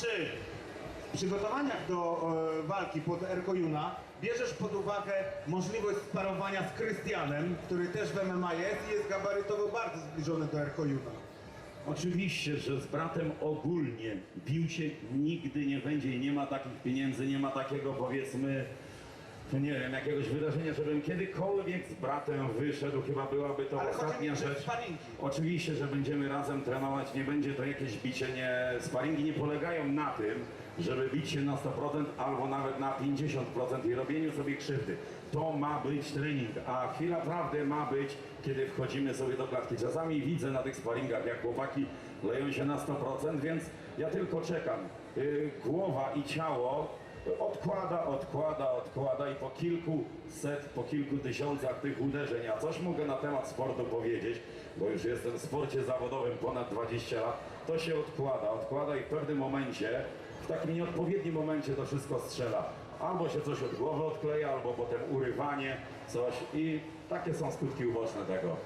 czy w przygotowaniach do e, walki pod Erko Juna bierzesz pod uwagę możliwość sparowania z Krystianem, który też w MMA jest i jest gabarytowo bardzo zbliżony do Erko Juna? Oczywiście, że z bratem ogólnie bił się nigdy nie będzie i nie ma takich pieniędzy, nie ma takiego powiedzmy, nie wiem, jakiegoś wydarzenia, żebym kiedykolwiek z bratem wyszedł, chyba byłaby to Ale chodzi ostatnia mi, rzecz. sparingi. Oczywiście, że będziemy razem trenować, nie będzie to jakieś bicie, nie, sparingi nie polegają na tym, żeby bić się na 100% albo nawet na 50% i robieniu sobie krzywdy. To ma być trening, a chwila prawdy ma być, kiedy wchodzimy sobie do klatki. Czasami widzę na tych sparingach, jak chłopaki leją się na 100%, więc ja tylko czekam. Yy, głowa i ciało odkłada, odkłada, odkłada i po kilku set, po kilku tysiącach tych uderzeń, a coś mogę na temat sportu powiedzieć, bo już jestem w sporcie zawodowym ponad 20 lat, to się odkłada, odkłada i w pewnym momencie, w takim nieodpowiednim momencie to wszystko strzela. Albo się coś od głowy odkleja, albo potem urywanie, coś i takie są skutki uboczne tego.